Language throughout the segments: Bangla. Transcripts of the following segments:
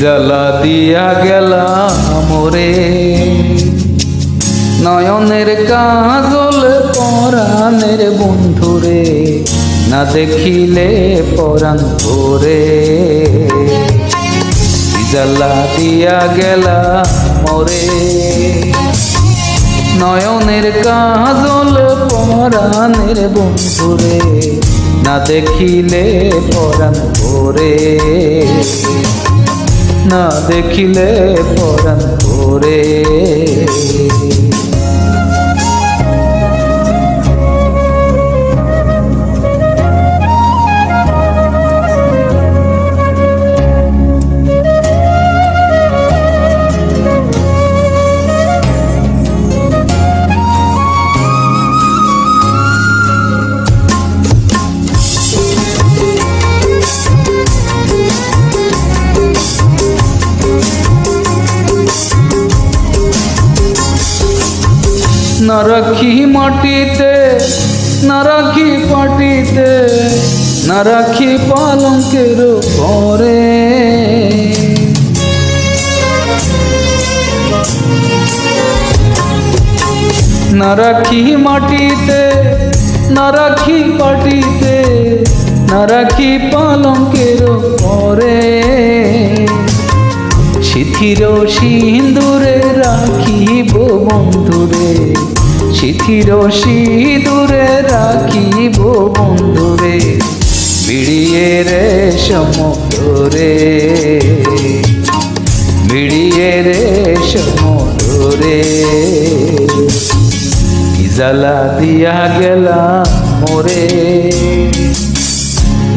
জ্বালা দিয়া গেলা মোরে নয়নের কাজল পরাণের বন্ধুরে, না দেখিলে পরাণ ভোরে। জ্বালা দিয়া গেলা মোরে। নয়নের কাজল পরাণের বন্ধুরে, না দেখিলে পরাণ ভোরে। না দেখিলে পরাণ ভোরে। না মাটিতে, না পাটিতে, না পালঙ্কের পরে না মাটিতে, না পাটিতে, না পালঙ্কের পরে শিথির সিন্দুরে রাখিব বন্ধুরে শিথির সিঁদুরে রাখিব বন্ধুরে বিড়িয়ে রে সমুদ্রে। বিড়িয়ে রে সমুদ্রে। জ্বালা দিয়া গেলা মোরে।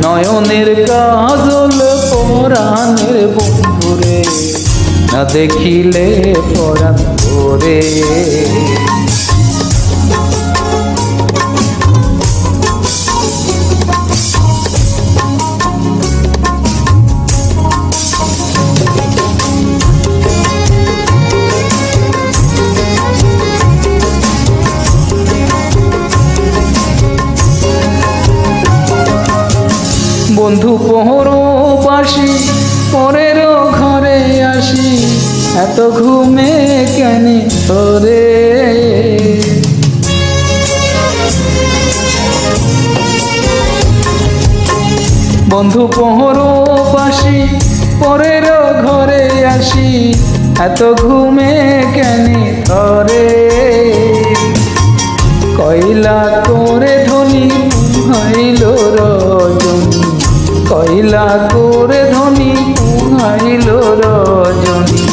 নয়নের কাজল পরাণের বন্ধুরে, না দেখিলে পরাণ বন্ধু পোহর বাসি পরের ঘরে আসি। এত ঘুমে কেন তোরে? বন্ধু পোহর বাসি পরের ঘরে আসি। এত ঘুমে কেন তোরে? কইলা করে ধনী করে ধনী হাইল রজনী।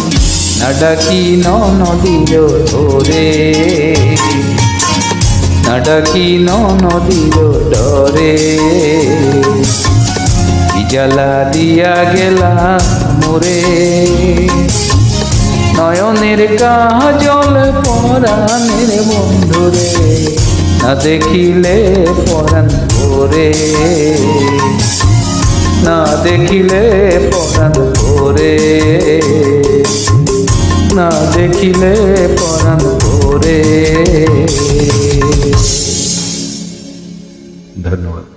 না ডাকি ন নদীর ধরে। না ডাকি ন নদীর ডরে জ্বালা দিয়া গেলা মোরে। নয়নের কাজল পরাণের বন্ধুরে। না দেখিলে পরাণ ভোরে। না দেখিলে পরাণ ভোরে। না দেখিলে পরাণ ভোরে। ধন্যবাদ।